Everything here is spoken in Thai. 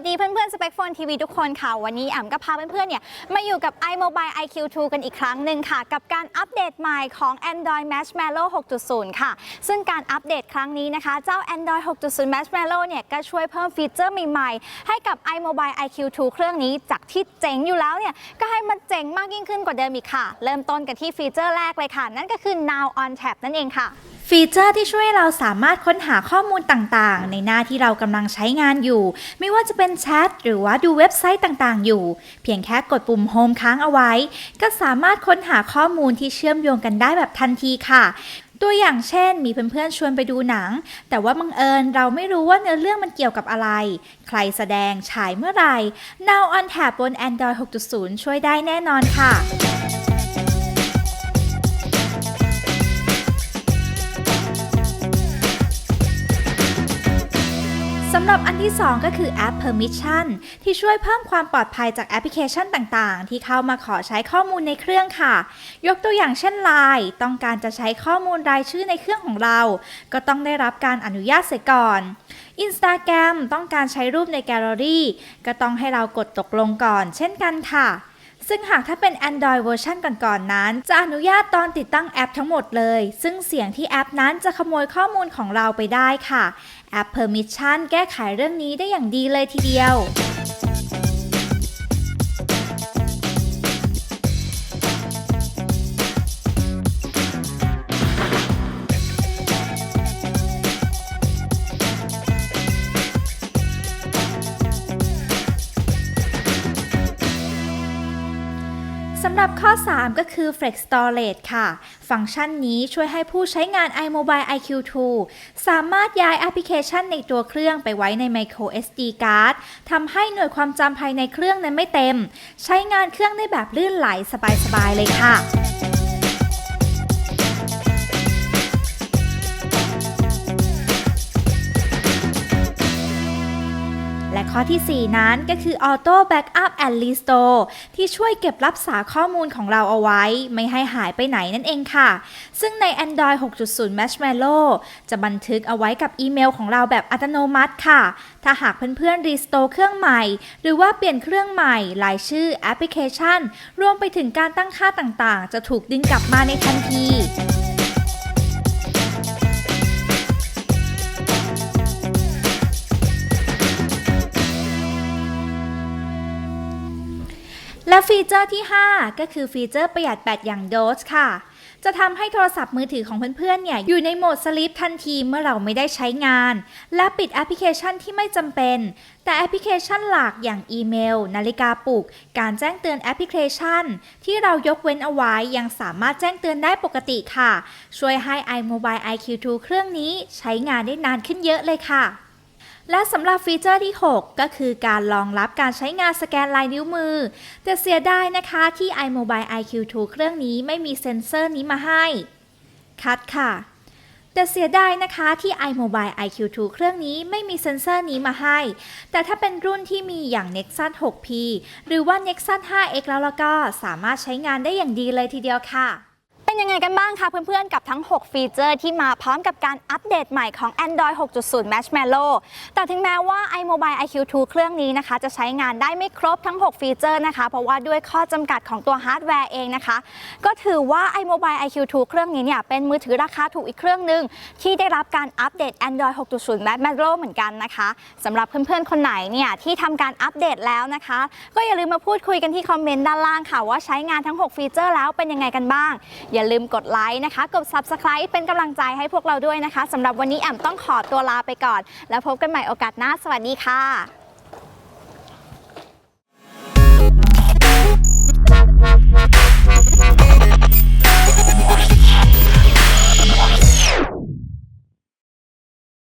สดีเพื่อนๆสเปคโฟนทีวีทุกคนค่ะ วันนี้แอมก็พาเพื่อนๆเนี่ยมาอยู่กับ iMobile iQ2 กันอีกครั้งหนึ่งค่ะ กับการอัปเดตใหม่ของ Android Marshmallow 6.0 ค่ะ ซึ่งการอัปเดตครั้งนี้นะคะ เจ้า Android 6.0 Marshmallow เนี่ยก็ช่วยเพิ่มฟีเจอร์ใหม่ๆ ให้กับ iMobile iQ2 เครื่องนี้จากที่เจ๋งอยู่แล้วเนี่ยก็ให้มันเจ๋งมากยิ่งขึ้นกว่าเดิมอีกค่ะ เริ่มต้นกันที่ฟีเจอร์แรกเลยค่ะ นั่นก็คือ Now on Tap นั่นเองค่ะ ฟีเจอร์ที่ช่วยให้เราสามารถค้นหาข้อมูลต่างๆ ในหน้าที่เรากำลังใช้งานอยู่ ไม่ว่าจะเป็นแชทหรือว่าดูเว็บไซต์ต่างๆ อยู่ เพียงแค่กดปุ่มโฮมค้างเอาไว้ ก็สามารถค้นหาข้อมูลที่เชื่อมโยงกันได้แบบทันทีค่ะตัวอย่างเช่น มีเพื่อนๆ ชวนไปดูหนัง แต่ว่าบังเอิญเราไม่รู้ว่าเนื้อเรื่องมันเกี่ยวกับอะไร ใครแสดงฉายเมื่อไหร่ Now on Tap บน Android 6.0 ช่วยได้แน่นอนค่ะำหรับอันที่ 2 ก็คือแอป Permission ที่ช่วยเพิ่มความปลอดภัยจากแอปพลิเคชันต่างๆ ที่เข้ามาขอใช้ข้อมูลในเครื่องค่ะ ยกตัวอย่างเช่น Line ต้องการจะใช้ข้อมูลรายชื่อในเครื่องของเรา ก็ต้องได้รับการอนุญาตเสียก่อน Instagram ต้องการใช้รูปในแกลเลอรี่ ก็ต้องให้เรากดตกลงก่อน เช่นกันค่ะ ซึ่งหากถ้าเป็น Android เวอร์ชันก่อนๆนนั้น จะอนุญาตตอนติดตั้งแอปทั้งหมดเลย ซึ่งเสียงที่แอปนั้นจะขโมยข้อมูลของเราไปได้ค่ะ แอป Permission แก้ไขเรื่องนี้ได้อย่างดีเลยทีเดียว สำหรับข้อ 3 ก็คือ Flex Storage ค่ะ ฟังก์ชันนี้ช่วยให้ผู้ใช้งาน iMobile iQ2 สามารถย้ายแอปพลิเคชันในตัวเครื่องไปไว้ใน Micro SD card ทำให้หน่วยความจำภายในเครื่องนั้นไม่เต็ม ใช้งานเครื่องได้แบบลื่นไหลสบายๆเลยค่ะ อที่ 4 นั้นก็คือ Auto Backup and Restore ที่ช่วยเก็บรักษาข้อมูลของเราเอาไว้ ไม่ให้หายไปไหนนั่นเองค่ะ ซึ่งใน Android 6.0 Marshmallow จะบันทึกเอาไว้กับอีเมลของเราแบบอัตโนมัติค่ะ ถ้าหากเพื่อนๆ Restore เครื่องใหม่ หรือว่าเปลี่ยนเครื่องใหม่รายชื่อแอปพลิเคชัน รวมไปถึงการตั้งค่าต่างๆ จะถูกดึงกลับมาในทันที และฟีเจอร์ที่ 5 ก็คือฟีเจอร์ประหยัดแบตอย่างโดสค่ะ จะทำให้โทรศัพท์มือถือของเพื่อนๆเนี่ยอยู่ในโหมดสลิปทันทีเมื่อเราไม่ได้ใช้งาน และปิดแอปพลิเคชันที่ไม่จำเป็น แต่แอปพลิเคชันหลักอย่างอีเมล นาฬิกาปลุก การแจ้งเตือนแอปพลิเคชัน ที่เรายกเว้นเอาไว้ยังสามารถแจ้งเตือนได้ปกติค่ะ ช่วยให้ iMobile iQ2 เครื่องนี้ใช้งานได้นานขึ้นเยอะเลยค่ะ และสำหรับฟีเจอร์ที่ 6 ก็คือการรองรับการใช้งานสแกนลายนิ้วมือ แต่เสียดายนะคะที่ iMobile iQ2 เครื่องนี้ไม่มีเซ็นเซอร์นี้มาให้ คัดค่ะ แต่เสียดายนะคะที่ iMobile iQ2 เครื่องนี้ไม่มีเซ็นเซอร์นี้มาให้ แต่ถ้าเป็นรุ่นที่มีอย่าง Nexus 6P หรือว่า Nexus 5X แล้วล้วก็สามารถใช้งานได้อย่างดีเลยทีเดียวค่ะ เป็นยังไงกันบ้างคะเพื่อนๆ กับทั้ง 6 ฟีเจอร์ที่มาพร้อมกับการอัปเดตใหม่ของ Android 6.0 Marshmallow แต่ถึงแม้ว่า iMobile iQ2 เครื่องนี้นะคะ จะใช้งานได้ไม่ครบทั้ง 6 ฟีเจอร์นะคะ เพราะว่าด้วยข้อจำกัดของตัวฮาร์ดแวร์เองนะคะ ก็ถือว่า iMobile iQ2 เครื่องนี้เนี่ยเป็นมือถือราคาถูกอีกเครื่องหนึ่งที่ได้รับการอัปเดต Android 6.0 Marshmallow เหมือนกันนะคะสำหรับเพื่อนๆ คนไหนเนี่ยที่ทำการอัปเดตแล้วนะคะ ก็อย่าลืมมาพูดคุยกันที่คอมเมนต์ด้านล่างค่ะว่าใช้งานทั้ง 6 ฟีเจอร์แล้วเป็นยังไงกันบ้างอย่าลืมกดไลค์นะคะ กด Subscribe เป็นกำลังใจให้พวกเราด้วยนะคะสำหรับวันนี้แอมต้องขอตัวลาไปก่อน แล้วพบกันใหม่โอกาสหน้า สวัสดีค่ะ